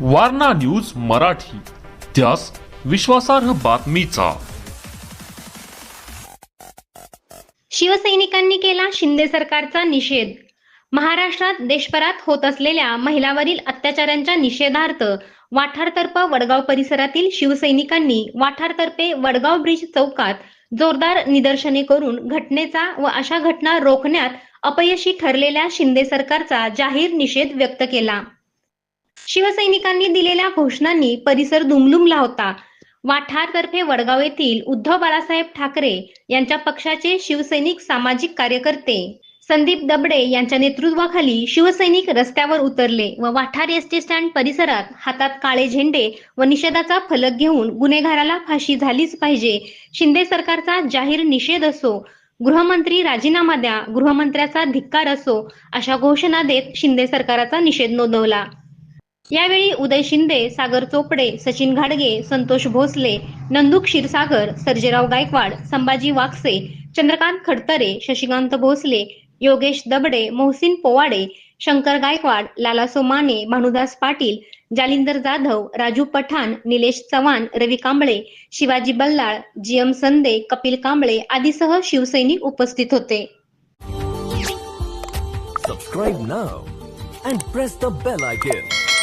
Warna news Marathi. त्यास विश्वासार्ह बातमीचा. शिवसैनिकांनी केला शिंदे सरकारचा निषेध. महाराष्ट्रात देशभरात होत असलेल्या महिलावरील अत्याचारांच्या निषेधार्थ वाठारतर्फ वडगाव परिसरातील शिवसैनिकांनी वाठारतर्फे वडगाव ब्रिज चौकात जोरदार निदर्शने करून घटनेचा व अशा घटना रोखण्यात अपयशी ठरलेल्या शिंदे सरकारचा जाहीर निषेध व्यक्त केला. शिवसैनिकांनी दिलेल्या घोषणांनी परिसर दुमलुमला होता. वाठारतर्फे वडगाव येथील उद्धव बाळासाहेब ठाकरे यांच्या पक्षाचे शिवसैनिक सामाजिक कार्यकर्ते संदीप दबडे यांच्या नेतृत्वाखाली शिवसैनिक रस्त्यावर उतरले व वाठार एस टी स्टँड परिसरात हातात काळे झेंडे व निषेधाचा फलक घेऊन गुन्हेगाराला फाशी झालीच पाहिजे. शिंदे सरकारचा जाहीर निषेध असो गृहमंत्री राजीनामा द्या गृहमंत्र्याचा धिक्कार असो अशा घोषणा देत शिंदे सरकारचा निषेध नोंदवला. यावेळी उदय शिंदे सागर चोपडे सचिन घाडगे संतोष भोसले नंदू क्षीरसागर सर्जेराव गायकवाड संभाजी वाकसे चंद्रकांत खडतरे शशिकांत भोसले योगेश दबडे मोहसिन पोवाडे शंकर गायकवाड लाला सोमाने भानुदास पाटील जालिंदर जाधव राजू पठाण निलेश चव्हाण रवी कांबळे शिवाजी बल्लाळ जी एम संदे कपिल कांबळे आदीसह शिवसैनिक उपस्थित होते subscribe now and press the bell icon.